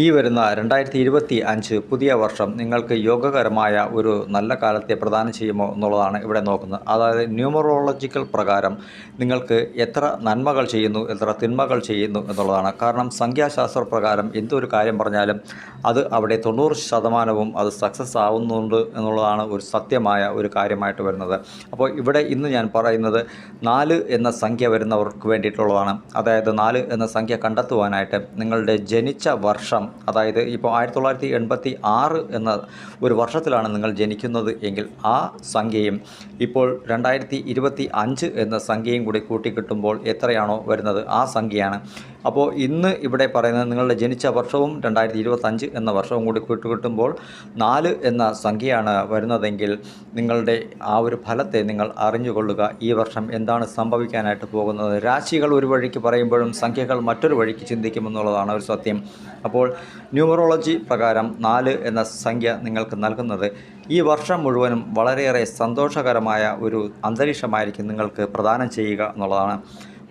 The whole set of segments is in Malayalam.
ഈ വരുന്ന രണ്ടായിരത്തി ഇരുപത്തി അഞ്ച് പുതിയ വർഷം നിങ്ങൾക്ക് യോഗകരമായ ഒരു നല്ല കാലത്തെ പ്രദാനം ചെയ്യുമോ എന്നുള്ളതാണ് ഇവിടെ നോക്കുന്നത്. അതായത് ന്യൂമറോളജിക്കൽ പ്രകാരം നിങ്ങൾക്ക് എത്ര നന്മകൾ ചെയ്യുന്നു എത്ര തിന്മകൾ ചെയ്യുന്നു എന്നുള്ളതാണ്. കാരണം സംഖ്യാശാസ്ത്ര പ്രകാരം എന്തൊരു കാര്യം പറഞ്ഞാലും അത് അവിടെ തൊണ്ണൂറ് ശതമാനവും അത് സക്സസ് ആവുന്നുണ്ട് എന്നുള്ളതാണ് ഒരു സത്യമായ ഒരു കാര്യമായിട്ട് വരുന്നത്. അപ്പോൾ ഇവിടെ ഇന്ന് ഞാൻ പറയുന്നത് നാല് എന്ന സംഖ്യ വരുന്നവർക്ക് വേണ്ടിയിട്ടുള്ളതാണ്. അതായത് നാല് എന്ന സംഖ്യ കണ്ടെത്തുവാനായിട്ട് നിങ്ങളുടെ ജനിച്ച വർഷം അതായത് ഇപ്പോൾ ആയിരത്തി തൊള്ളായിരത്തി എൺപത്തി ആറ് എന്ന ഒരു വർഷത്തിലാണ് നിങ്ങൾ ജനിക്കുന്നത് എങ്കിൽ ആ സംഖ്യയും ഇപ്പോൾ രണ്ടായിരത്തി ഇരുപത്തി അഞ്ച് എന്ന സംഖ്യയും കൂടി കൂട്ടിക്കിട്ടുമ്പോൾ എത്രയാണോ വരുന്നത് ആ സംഖ്യയാണ്. അപ്പോൾ ഇന്ന് ഇവിടെ പറയുന്നത് നിങ്ങളുടെ ജനിച്ച വർഷവും രണ്ടായിരത്തി ഇരുപത്തഞ്ച് എന്ന വർഷവും കൂടി കൂട്ടുകിട്ടുമ്പോൾ നാല് എന്ന സംഖ്യയാണ് വരുന്നതെങ്കിൽ നിങ്ങളുടെ ആ ഒരു ഫലത്തെ നിങ്ങൾ അറിഞ്ഞുകൊള്ളുക. ഈ വർഷം എന്താണ് സംഭവിക്കാനായിട്ട് പോകുന്നത്? രാശികൾ ഒരു വഴിക്ക് പറയുമ്പോഴും സംഖ്യകൾ മറ്റൊരു വഴിക്ക് ചിന്തിക്കുമെന്നുള്ളതാണ് ഒരു സത്യം. അപ്പോൾ ന്യൂമറോളജി പ്രകാരം നാല് എന്ന സംഖ്യ നിങ്ങൾക്ക് നൽകുന്നത്. ഈ വർഷം മുഴുവനും വളരെയേറെ സന്തോഷകരമായ ഒരു അന്തരീക്ഷമായിരിക്കും നിങ്ങൾക്ക് പ്രദാനം ചെയ്യുക എന്നുള്ളതാണ്.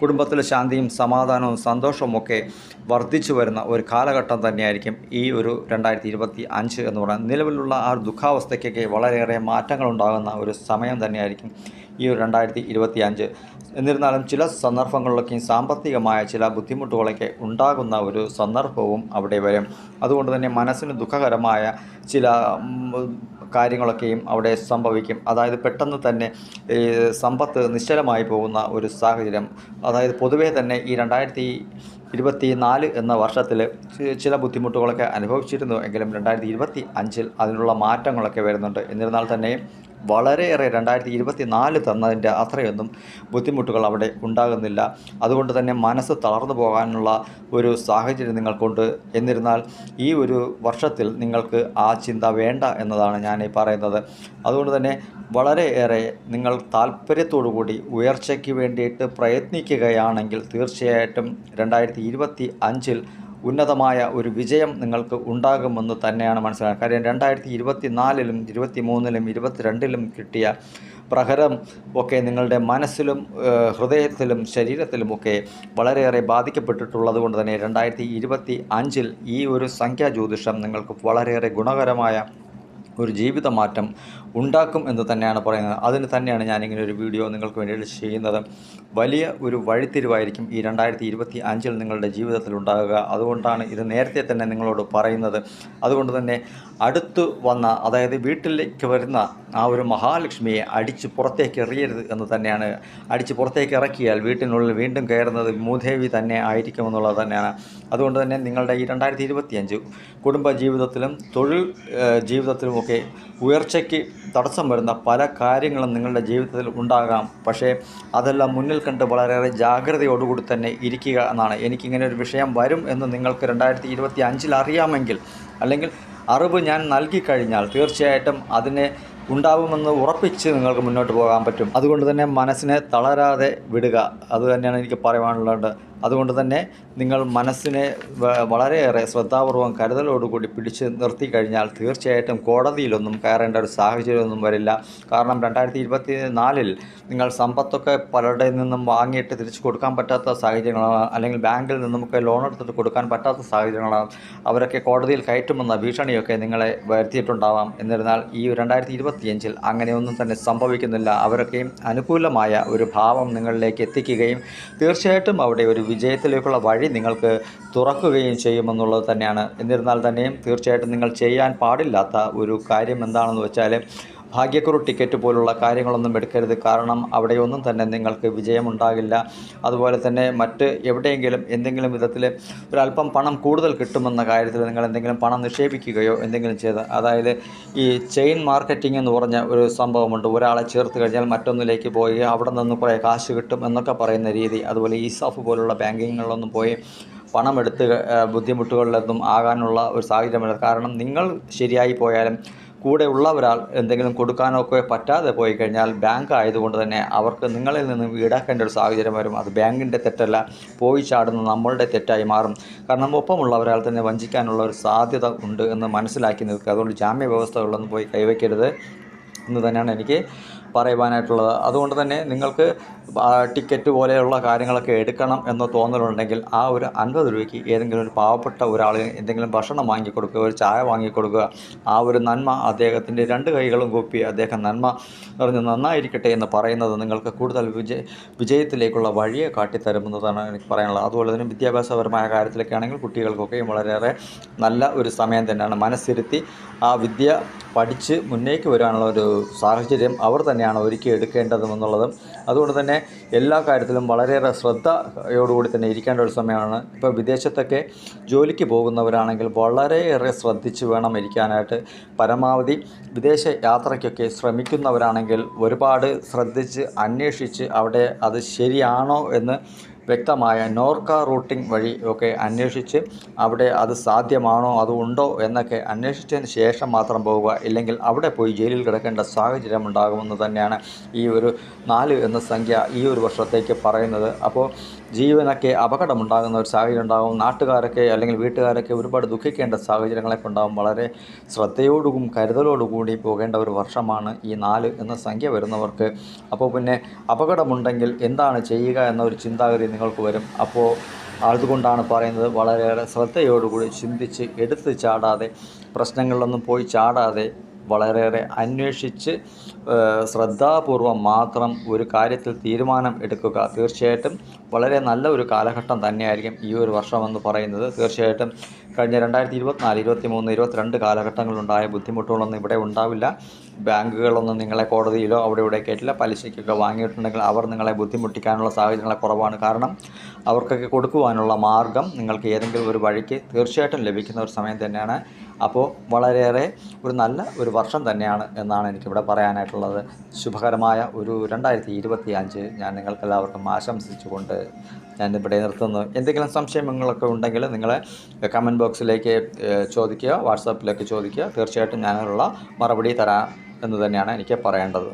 കുടുംബത്തിൽ ശാന്തിയും സമാധാനവും സന്തോഷവും ഒക്കെ വർദ്ധിച്ചു വരുന്ന ഒരു കാലഘട്ടം തന്നെയായിരിക്കും ഈ ഒരു രണ്ടായിരത്തി ഇരുപത്തി അഞ്ച് എന്ന് പറയുന്നത്. നിലവിലുള്ള ആ ഒരു ദുഃഖാവസ്ഥയ്ക്കൊക്കെ വളരെയേറെ മാറ്റങ്ങൾ ഉണ്ടാകുന്ന ഒരു സമയം തന്നെയായിരിക്കും ഈ ഒരു രണ്ടായിരത്തി ഇരുപത്തി അഞ്ച് എന്നിരുന്നാലും ചില സന്ദർഭങ്ങളിലൊക്കെയും സാമ്പത്തികമായ ചില ബുദ്ധിമുട്ടുകളൊക്കെ ഉണ്ടാകുന്ന ഒരു സന്ദർഭവും അവിടെ വരും. അതുകൊണ്ട് തന്നെ മനസ്സിന് ദുഃഖകരമായ ചില കാര്യങ്ങളൊക്കെയും അവിടെ സംഭവിക്കും. അതായത് പെട്ടെന്ന് തന്നെ സമ്പത്ത് നിശ്ചലമായി പോകുന്ന ഒരു സാഹചര്യം. അതായത് പൊതുവേ തന്നെ ഈ രണ്ടായിരത്തി ഇരുപത്തി നാല് എന്ന വർഷത്തിൽ ചില ബുദ്ധിമുട്ടുകളൊക്കെ അനുഭവിച്ചിരുന്നു. എങ്കിലും രണ്ടായിരത്തി ഇരുപത്തി അഞ്ചിൽ അതിനുള്ള മാറ്റങ്ങളൊക്കെ വരുന്നുണ്ട്. എന്നിരുന്നാൽ തന്നെ വളരെയേറെ രണ്ടായിരത്തി ഇരുപത്തി നാല് തന്നതിന്റെ അത്രയൊന്നും ബുദ്ധിമുട്ടുകൾ അവിടെ ഉണ്ടാകുന്നില്ല. അതുകൊണ്ട് തന്നെ മനസ്സ് തളർന്നു പോകാനുള്ള ഒരു സാഹചര്യം നിങ്ങൾക്കുണ്ട്. എന്നിരുന്നാൽ ഈ ഒരു വർഷത്തിൽ നിങ്ങൾക്ക് ആ ചിന്ത വേണ്ട എന്നതാണ് ഞാൻ ഈ പറയുന്നത്. അതുകൊണ്ട് തന്നെ വളരെയേറെ നിങ്ങൾ കൂടി ഉയർച്ചയ്ക്ക് വേണ്ടിയിട്ട് പ്രയത്നിക്കുകയാണെങ്കിൽ തീർച്ചയായിട്ടും രണ്ടായിരത്തി ഇരുപത്തി അഞ്ചിൽ ഉന്നതമായ ഒരു വിജയം നിങ്ങൾക്ക് ഉണ്ടാകുമെന്ന് തന്നെയാണ് മനസ്സിലാക്കുക കാര്യം രണ്ടായിരത്തി ഇരുപത്തി നാലിലും ഇരുപത്തി മൂന്നിലും ഇരുപത്തിരണ്ടിലും കിട്ടിയ പ്രഹരം ഒക്കെ നിങ്ങളുടെ മനസ്സിലും ഹൃദയത്തിലും ഹൃദയത്തിലും ശരീരത്തിലുമൊക്കെ വളരെയേറെ ബാധിക്കപ്പെട്ടിട്ടുള്ളത് കൊണ്ട് തന്നെ രണ്ടായിരത്തി ഇരുപത്തി അഞ്ചിൽ ഈ ഒരു സംഖ്യാ ജ്യോതിഷം നിങ്ങൾക്ക് വളരെയേറെ ഗുണകരമായ ഒരു ജീവിത മാറ്റം ഉണ്ടാക്കും എന്ന് തന്നെയാണ് പറയുന്നത്. അതിന് തന്നെയാണ് ഞാനിങ്ങനെ ഒരു വീഡിയോ നിങ്ങൾക്ക് വേണ്ടിയിട്ട് ചെയ്യുന്നത്. വലിയ ഒരു വഴിത്തിരിവായിരിക്കും ഈ രണ്ടായിരത്തി ഇരുപത്തി അഞ്ചിൽ നിങ്ങളുടെ ജീവിതത്തിൽ ഉണ്ടാകുക. അതുകൊണ്ടാണ് ഇത് നേരത്തെ തന്നെ നിങ്ങളോട് പറയുന്നത്. അതുകൊണ്ട് തന്നെ അടുത്ത് വന്ന അതായത് വീട്ടിലേക്ക് വരുന്ന ആ ഒരു മഹാലക്ഷ്മിയെ അടിച്ച് പുറത്തേക്ക് എറിയരുത് എന്ന് തന്നെയാണ്. അടിച്ച് പുറത്തേക്ക് ഇറക്കിയാൽ വീട്ടിനുള്ളിൽ വീണ്ടും കയറുന്നത് മൂദേവി തന്നെ ആയിരിക്കുമെന്നുള്ളത് തന്നെയാണ്. അതുകൊണ്ട് തന്നെ നിങ്ങളുടെ ഈ രണ്ടായിരത്തി ഇരുപത്തിയഞ്ച് കുടുംബ ജീവിതത്തിലും തൊഴിൽ ഏഹ്, ജീവിതത്തിലുമൊക്കെ ഉയർച്ചയ്ക്ക് തടസ്സം വരുന്ന പല കാര്യങ്ങളും നിങ്ങളുടെ ജീവിതത്തിൽ ഉണ്ടാകാം. പക്ഷേ അതെല്ലാം മുന്നിൽ കണ്ട് വളരെയേറെ ജാഗ്രതയോടുകൂടി തന്നെ ഇരിക്കുക എന്നാണ്. എനിക്കിങ്ങനെ ഒരു വിഷയം വരും എന്ന് നിങ്ങൾക്ക് രണ്ടായിരത്തി ഇരുപത്തി അഞ്ചിൽ അറിയാമെങ്കിൽ അല്ലെങ്കിൽ അറിവ് ഞാൻ നൽകിക്കഴിഞ്ഞാൽ തീർച്ചയായിട്ടും അതിനെ ഉണ്ടാവുമെന്ന് ഉറപ്പിച്ച് നിങ്ങൾക്ക് മുന്നോട്ട് പോകാൻ പറ്റും. അതുകൊണ്ട് തന്നെ മനസ്സിനെ തളരാതെ വിടുക. അതുതന്നെയാണ് എനിക്ക് പറയുവാനുള്ളത് അതുകൊണ്ട് തന്നെ നിങ്ങൾ മനസ്സിനെ വളരെയേറെ ശ്രദ്ധാപൂർവം കരുതലോടുകൂടി പിടിച്ച് നിർത്തി കഴിഞ്ഞാൽ തീർച്ചയായിട്ടും കോടതിയിലൊന്നും കയറേണ്ട ഒരു സാഹചര്യമൊന്നും വരില്ല. കാരണം രണ്ടായിരത്തി ഇരുപത്തി നാലിൽ നിങ്ങൾ സമ്പത്തൊക്കെ പലരുടെ നിന്നും വാങ്ങിയിട്ട് തിരിച്ചു കൊടുക്കാൻ പറ്റാത്ത സാഹചര്യങ്ങളാണ് അല്ലെങ്കിൽ ബാങ്കിൽ നിന്നുമൊക്കെ ലോൺ എടുത്തിട്ട് കൊടുക്കാൻ പറ്റാത്ത സാഹചര്യങ്ങളാണ്. അവരൊക്കെ കോടതിയിൽ കയറ്റുമെന്ന ഭീഷണിയൊക്കെ നിങ്ങളെ വരുത്തിയിട്ടുണ്ടാവാം. എന്നിരുന്നാൽ ഈ രണ്ടായിരത്തി ഇരുപത്തിയഞ്ചിൽ അങ്ങനെയൊന്നും തന്നെ സംഭവിക്കുന്നില്ല. അവരൊക്കെയും അനുകൂലമായ ഒരു ഭാവം നിങ്ങളിലേക്ക് എത്തിക്കുകയും തീർച്ചയായിട്ടും അവിടെ ഒരു വിജയത്തിലേക്കുള്ള വഴി നിങ്ങൾക്ക് തുറക്കുകയും ചെയ്യുമെന്നുള്ളത് തന്നെയാണ്. എന്നിരുന്നാൽ തന്നെയും തീർച്ചയായിട്ടും നിങ്ങൾ ചെയ്യാൻ പാടില്ലാത്ത ഒരു കാര്യം എന്താണെന്ന് വെച്ചാൽ ഭാഗ്യക്കുറു ടിക്കറ്റ് പോലുള്ള കാര്യങ്ങളൊന്നും എടുക്കരുത്. കാരണം അവിടെയൊന്നും തന്നെ നിങ്ങൾക്ക് വിജയമുണ്ടാകില്ല. അതുപോലെ തന്നെ മറ്റ് എവിടെയെങ്കിലും എന്തെങ്കിലും വിധത്തിൽ ഒരല്പം പണം കൂടുതൽ കിട്ടുമെന്ന കാര്യത്തിൽ നിങ്ങൾ എന്തെങ്കിലും പണം നിക്ഷേപിക്കുകയോ എന്തെങ്കിലും ചെയ്ത് അതായത് ഈ ചെയിൻ മാർക്കറ്റിംഗ് എന്ന് പറഞ്ഞ ഒരു സംഭവമുണ്ട്. ഒരാളെ ചേർത്ത് കഴിഞ്ഞാൽ മറ്റൊന്നിലേക്ക് പോയി അവിടെ നിന്ന് കുറേ കാശ് കിട്ടും എന്നൊക്കെ പറയുന്ന രീതി. അതുപോലെ ഈസാഫ് പോലുള്ള ബാങ്കിങ്ങുകളിലൊന്നും പോയി പണമെടുത്ത് ബുദ്ധിമുട്ടുകളിലൊന്നും ആകാനുള്ള ഒരു സാഹചര്യമല്ല. കാരണം നിങ്ങൾ ശരിയായി പോയാലും കൂടെ ഉള്ളവരാൾ എന്തെങ്കിലും കൊടുക്കാനോ ഒക്കെ പറ്റാതെ പോയി കഴിഞ്ഞാൽ ബാങ്ക് ആയതുകൊണ്ട് തന്നെ അവർക്ക് നിങ്ങളിൽ നിന്ന് ഈടാക്കേണ്ട ഒരു സാഹചര്യം വരും. അത് ബാങ്കിന്റെ തെറ്റല്ല പോയി ചാടുന്ന നമ്മളുടെ തെറ്റായി മാറും. കാരണം ഒപ്പമുള്ളവരാൾ തന്നെ വഞ്ചിക്കാനുള്ള ഒരു സാധ്യത ഉണ്ട് എന്ന് മനസ്സിലാക്കി നിൽക്കുക. അതുകൊണ്ട് ജാമ്യ വ്യവസ്ഥകളൊന്നും പോയി കൈവയ്ക്കരുത്. എന്ന് തന്നെയാണ് എനിക്ക് പറയുവാനായിട്ടുള്ളത്. അതുകൊണ്ട് തന്നെ നിങ്ങൾക്ക് ടിക്കറ്റ് പോലെയുള്ള കാര്യങ്ങളൊക്കെ എടുക്കണം എന്ന് തോന്നലുണ്ടെങ്കിൽ ആ ഒരു അൻപത് രൂപയ്ക്ക് ഏതെങ്കിലും ഒരു പാവപ്പെട്ട ഒരാളിന് എന്തെങ്കിലും ഭക്ഷണം വാങ്ങിക്കൊടുക്കുക ഒരു ചായ വാങ്ങിക്കൊടുക്കുക ആ ഒരു നന്മ അദ്ദേഹത്തിന്റെ രണ്ട് കൈകളും കൂപ്പി അദ്ദേഹം നന്മ നിറഞ്ഞ് നന്നായിരിക്കട്ടെ എന്ന് പറയുന്നത് നിങ്ങൾക്ക് കൂടുതൽ വിജയ വിജയത്തിലേക്കുള്ള വഴിയെ കാട്ടിത്തരുമെന്നതാണ് എനിക്ക് പറയാനുള്ളത്. അതുപോലെ തന്നെ വിദ്യാഭ്യാസപരമായ കാര്യത്തിലൊക്കെ ആണെങ്കിൽ കുട്ടികൾക്കൊക്കെയും വളരെയേറെ നല്ല ഒരു സമയം തന്നെയാണ് മനസ്സിരുത്തി ആ വിദ്യ പഠിച്ച് മുന്നേക്ക് വരാനുള്ള ഒരു സാഹചര്യം അവർ തന്നെയാണ് ഒരുക്കി എടുക്കേണ്ടതുമെന്നുള്ളതും അതുകൊണ്ട് തന്നെ എല്ലാ കാര്യത്തിലും വളരെയേറെ ശ്രദ്ധയോടുകൂടി തന്നെ ഇരിക്കേണ്ട ഒരു സമയമാണ്. ഇപ്പോൾ വിദേശത്തൊക്കെ ജോലിക്ക് പോകുന്നവരാണെങ്കിൽ വളരെയേറെ ശ്രദ്ധിച്ച് വേണം ഇരിക്കാനായിട്ട്. പരമാവധി വിദേശ യാത്രയ്ക്കൊക്കെ ശ്രമിക്കുന്നവരാണെങ്കിൽ ഒരുപാട് ശ്രദ്ധിച്ച് അന്വേഷിച്ച് അവിടെ അത് ശരിയാണോ എന്ന് വ്യക്തമായ നോർക്ക റൂട്ടിംഗ് വഴി ഒക്കെ അന്വേഷിച്ച് അവിടെ അത് സാധ്യമാണോ അത് ഉണ്ടോ എന്നൊക്കെ അന്വേഷിച്ചതിന് ശേഷം മാത്രം പോവുക. ഇല്ലെങ്കിൽ അവിടെ പോയി ജയിലിൽ കിടക്കേണ്ട സാഹചര്യം ഉണ്ടാകുമെന്ന് തന്നെയാണ് ഈ ഒരു നാല് എന്ന സംഖ്യ ഈ ഒരു വർഷത്തേക്ക് പറയുന്നത്. അപ്പോൾ ജീവനൊക്കെ അപകടമുണ്ടാകുന്ന ഒരു സാഹചര്യം ഉണ്ടാകും. നാട്ടുകാരൊക്കെ അല്ലെങ്കിൽ വീട്ടുകാരൊക്കെ ഒരുപാട് ദുഃഖിക്കേണ്ട സാഹചര്യങ്ങളൊക്കെ ഉണ്ടാകും. വളരെ ശ്രദ്ധയോടും കരുതലോടുകൂടി പോകേണ്ട ഒരു വർഷമാണ് ഈ നാല് എന്ന സംഖ്യ വരുന്നവർക്ക്. അപ്പോൾ പിന്നെ അപകടമുണ്ടെങ്കിൽ എന്താണ് ചെയ്യുക എന്നൊരു ചിന്താഗതി നിങ്ങൾക്ക് വരും. അപ്പോൾ അതുകൊണ്ടാണ് പറയുന്നത് വളരെയേറെ ശ്രദ്ധയോടുകൂടി ചിന്തിച്ച് എടുത്ത് ചാടാതെ പ്രശ്നങ്ങളിലൊന്നും പോയി ചാടാതെ വളരെയേറെ അന്വേഷിച്ച് ശ്രദ്ധാപൂർവം മാത്രം ഒരു കാര്യത്തിൽ തീരുമാനം എടുക്കുക തീർച്ചയായിട്ടും വളരെ നല്ല ഒരു കാലഘട്ടം തന്നെയായിരിക്കും ഈ ഒരു വർഷമെന്ന് പറയുന്നത്. തീർച്ചയായിട്ടും കഴിഞ്ഞ രണ്ടായിരത്തി ഇരുപത്തിനാല് ഇരുപത്തി മൂന്ന് ഇരുപത്തിരണ്ട് കാലഘട്ടങ്ങളിലുണ്ടായ ബുദ്ധിമുട്ടുകളൊന്നും ഇവിടെ ഉണ്ടാവില്ല. ബാങ്കുകളൊന്നും നിങ്ങളെ കോടതിയിലോ അവിടെ ഇവിടെ കയറ്റില്ല പലിശയ്ക്കൊക്കെ വാങ്ങിയിട്ടുണ്ടെങ്കിൽ അവർ നിങ്ങളെ ബുദ്ധിമുട്ടിക്കാനുള്ള സാഹചര്യങ്ങളെ കുറവാണ്. കാരണം അവർക്കൊക്കെ കൊടുക്കുവാനുള്ള മാർഗം നിങ്ങൾക്ക് ഏതെങ്കിലും ഒരു വഴിക്ക് തീർച്ചയായിട്ടും ലഭിക്കുന്ന ഒരു സമയം തന്നെയാണ്. അപ്പോൾ വളരെയേറെ ഒരു നല്ല ഒരു വർഷം തന്നെയാണ് എന്നാണ് എനിക്കിവിടെ പറയാനായിട്ടുള്ളത്. ശുഭകരമായ ഒരു രണ്ടായിരത്തി ഇരുപത്തി അഞ്ച് ഞാൻ നിങ്ങൾക്കെല്ലാവർക്കും ആശംസിച്ചുകൊണ്ട് ഞാൻ ഇവിടെ നിർത്തുന്നു. എന്തെങ്കിലും സംശയങ്ങളൊക്കെ ഉണ്ടെങ്കിൽ നിങ്ങൾ കമന്റ് ബോക്സിലേക്ക് ചോദിക്കുക വാട്സാപ്പിലേക്ക് ചോദിക്കുക. തീർച്ചയായിട്ടും ഞാനുള്ള മറുപടി തരാം എന്ന് തന്നെയാണ് എനിക്ക് പറയേണ്ടത്.